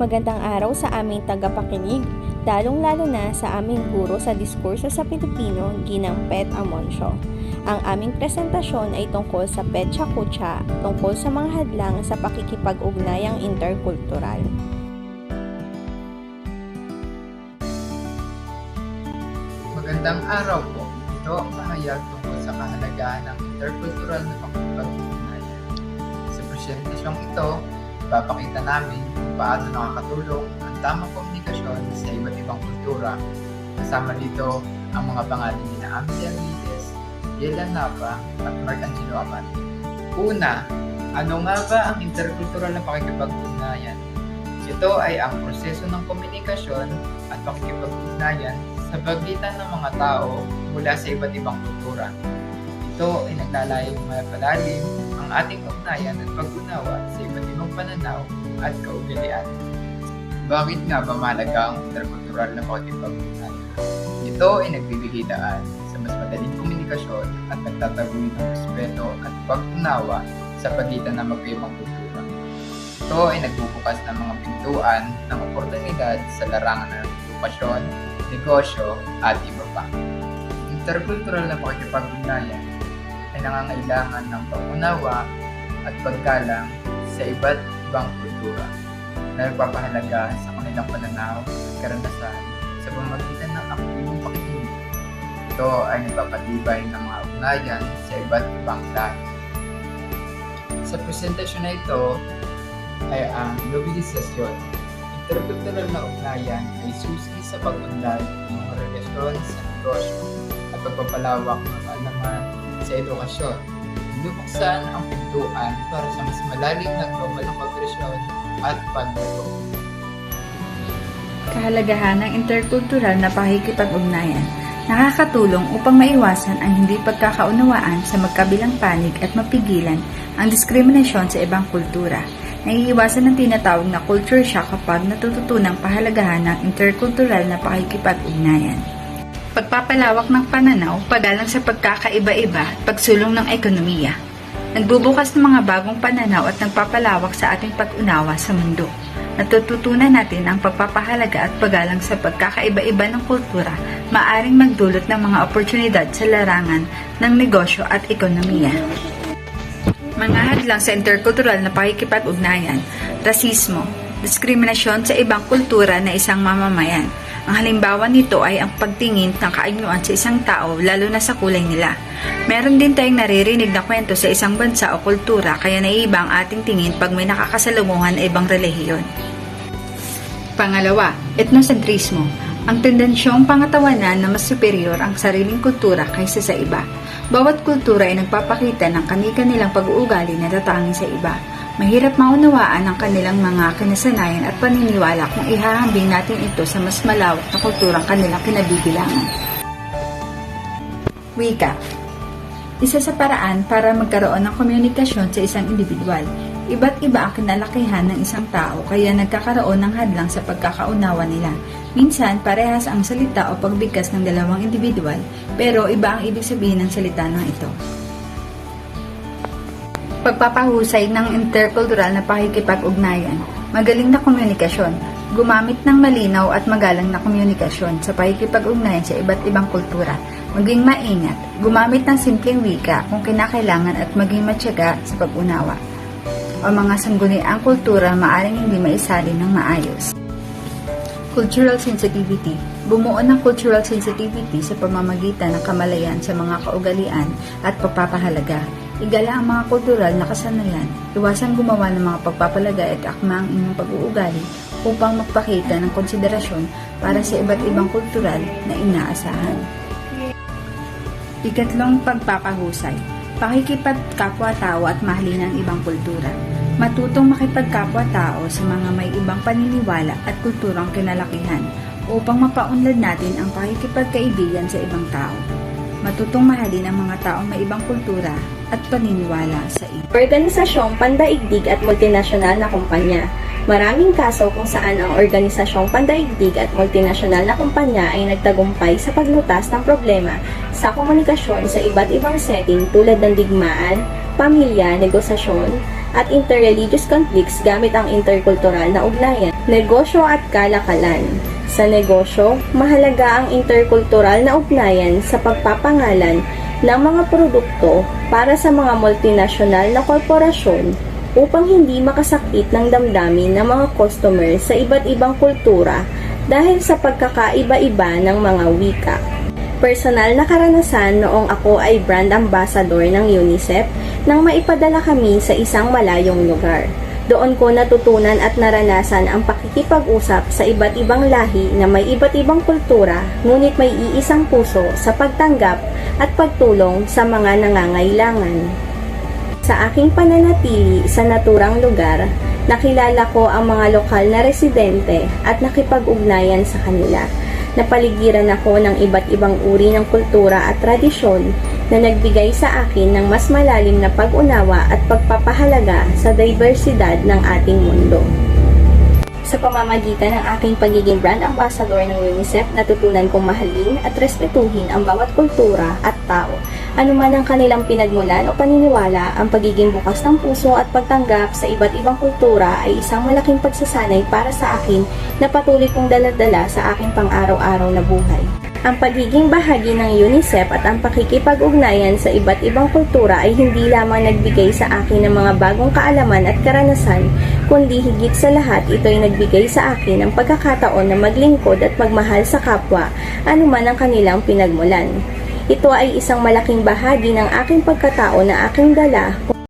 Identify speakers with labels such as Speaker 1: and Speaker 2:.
Speaker 1: Magandang araw sa aming tagapakinig, lalong-lalo na sa aming guro sa diskurso sa Pilipino, Ginang Pet Amoncio. Ang aming presentasyon ay tungkol sa Petsa Kucha, tungkol sa mga hadlang sa pakikipag-ugnayang interkultural.
Speaker 2: Magandang araw po. Ito ang pahayag tungkol sa kahalagahan ng intercultural na pakikipag-ugnayan. Sa presentasyong ito, ipapakita namin kung paano nakakatulong ang tamang komunikasyon sa iba't ibang kultura. Kasama dito ang mga pangalan ni Amzi Armides, Yelan Nava, at Mark Angelo Amat. Una, ano nga ba ang interkultural na pakikipag-ugnayan? Ito ay ang proseso ng komunikasyon at pakikipag-ugnayan sa pagitan ng mga tao mula sa iba't ibang kultura. Ito ay naglalayong mapalalim ang ating ugnayan at pag-unawa sa iba't ibang pananaw at kaugalian. Bakit nga ba mahalaga ang interkultural na pakikipag-ugnayan? Ito ay nagbibigay sa mas madaling komunikasyon at nagtataguin ng respeto at pag-unawa sa pagitan ng magkaibang kultura. Ito ay nagbubukas ng mga pintuan ng oportunidad sa larangan ng edukasyon, negosyo, at iba pa. Interkultural na pakikipag-ugnayan nangangailangan ng pag-unawa at paggalang sa iba't ibang kultura na nagpapahalaga sa kanilang pananaw at karanasan sa pamamagitan ng aktibong pakikinig. Ito ay nagpapatibay ng mga ugnayan sa iba't ibang lahi. Sa presentasyon na ito ay ang mobilisasyon. Interkultural na ugnayan ay susi sa pag-unlad ng relasyon sa negosyo at pagpapalawak ng kaalaman sa edukasyon. Binubuksan ang pintuan para sa mas malalim na global na kooperasyon at paglago.
Speaker 3: Kahalagahan ng interkultural na pakikipag-ugnayan nakakatulong upang maiwasan ang hindi pagkakaunawaan sa magkabilang panig at mapigilan ang diskriminasyon sa ibang kultura. Naiiwasan ang tinatawag na culture shock kapag natututunang pahalagahan ng interkultural na pakikipag-ugnayan. Pagpapalawak ng pananaw, pagalang sa pagkakaiba-iba, pagsulong ng ekonomiya. Nagbubukas ng mga bagong pananaw at nagpapalawak sa ating pag-unawa sa mundo. Natututunan natin ang pagpapahalaga at pagalang sa pagkakaiba-iba ng kultura, maaring magdulot ng mga oportunidad sa larangan ng negosyo at ekonomiya. Mga hadlang sa interkultural na pakikipag-ugnayan, rasismo, diskriminasyon sa ibang kultura na isang mamamayan. Ang halimbawa nito ay ang pagtingin ng kaanyuan sa isang tao lalo na sa kulay nila. Meron din tayong naririnig na kwento sa isang bansa o kultura kaya naiiba ang ating tingin pag may nakakasalunguhan na ibang relihiyon. Pangalawa, etnosentrismo. Ang tendensyong pangatawanan na mas superior ang sariling kultura kaysa sa iba. Bawat kultura ay nagpapakita ng kani-kanilang pag-uugali na tatangin sa iba. Mahirap maunawaan ang kanilang mga kinasanayan at paniniwala kung ihahambing natin ito sa mas malawak na kulturang kanilang kinabibilangan. Wika Isa sa paraan para magkaroon ng komunikasyon sa isang individual. Iba't iba ang kinalakihan ng isang tao kaya nagkakaroon ng hadlang sa pagkakaunawa nila. Minsan, parehas ang salita o pagbigkas ng dalawang individual, pero iba ang ibig sabihin ng salita ng ito. Pagpapahusay ng interkultural na pakikipag-ugnayan, magaling na komunikasyon, gumamit ng malinaw at magalang na komunikasyon sa pakikipag-ugnayan sa iba't ibang kultura, maging maingat, gumamit ng simpleng wika kung kinakailangan at maging matyaga sa pag-unawa. O mga sangguniang kultura maaring hindi maisalin ng maayos. Cultural sensitivity. Bumuo ng cultural sensitivity sa pamamagitan ng kamalayan sa mga kaugalian at pagpapahalaga. Igala ang mga kultural na kasanayan. Iwasan gumawa ng mga pagpapalaga at akma ang inyong pag-uugali upang magpakita ng konsiderasyon para sa iba't ibang kultural na inaasahan. Ikatlong pagpapahusay. Pakikipagkapwa-tao at mahalin ang ibang kultura. Matutong makipagkapwa-tao sa mga may ibang paniniwala at kulturang kinalakihan upang mapaunlad natin ang pakikipagkaibigan sa ibang tao. Matutong mahalin ang mga taong may ibang kultura at paniniwala sa iba.
Speaker 1: Organisasyong pandaigdig at multinasyonal na kumpanya. Maraming kaso kung saan ang organisasyong pandaigdig at multinasyonal na kumpanya ay nagtagumpay sa paglutas ng problema sa komunikasyon sa iba't ibang setting tulad ng digmaan, pamilya, negosasyon, at interreligious conflicts gamit ang interkultural na ugnayan, negosyo at kalakalan. Sa negosyo, mahalaga ang interkultural na ugnayan sa pagpapangalan ng mga produkto para sa mga multinasyonal na korporasyon upang hindi makasakit ng damdamin ng mga customer sa iba't ibang kultura dahil sa pagkakaiba-iba ng mga wika. Personal na karanasan noong ako ay brand ambassador ng UNICEF nang maipadala kami sa isang malayong lugar. Doon ko natutunan at naranasan ang pakikipag-usap sa iba't ibang lahi na may iba't ibang kultura ngunit may iisang puso sa pagtanggap at pagtulong sa mga nangangailangan. Sa aking pananatili sa naturang lugar, nakilala ko ang mga lokal na residente at nakipag-ugnayan sa kanila. Napaligiran ako ng iba't ibang uri ng kultura at tradisyon na nagbigay sa akin ng mas malalim na pag-unawa at pagpapahalaga sa diversidad ng ating mundo. Sa pamamagitan ng aking pagiging brand ambassador ng UNICEF, natutunan kong mahalin at respetuhin ang bawat kultura at tao. Ano man ang kanilang pinagmulan o paniniwala, ang pagiging bukas ng puso at pagtanggap sa iba't ibang kultura ay isang malaking pagsasanay para sa akin na patuloy kong daladala sa aking pang-araw-araw na buhay. Ang pagiging bahagi ng UNICEF at ang pakikipag-ugnayan sa iba't ibang kultura ay hindi lamang nagbigay sa akin ng mga bagong kaalaman at karanasan, kundi higit sa lahat ito ay nagbigay sa akin ng pagkakataon na maglingkod at magmahal sa kapwa, anuman ang kanilang pinagmulan. Ito ay isang malaking bahagi ng aking pagkatao na aking dala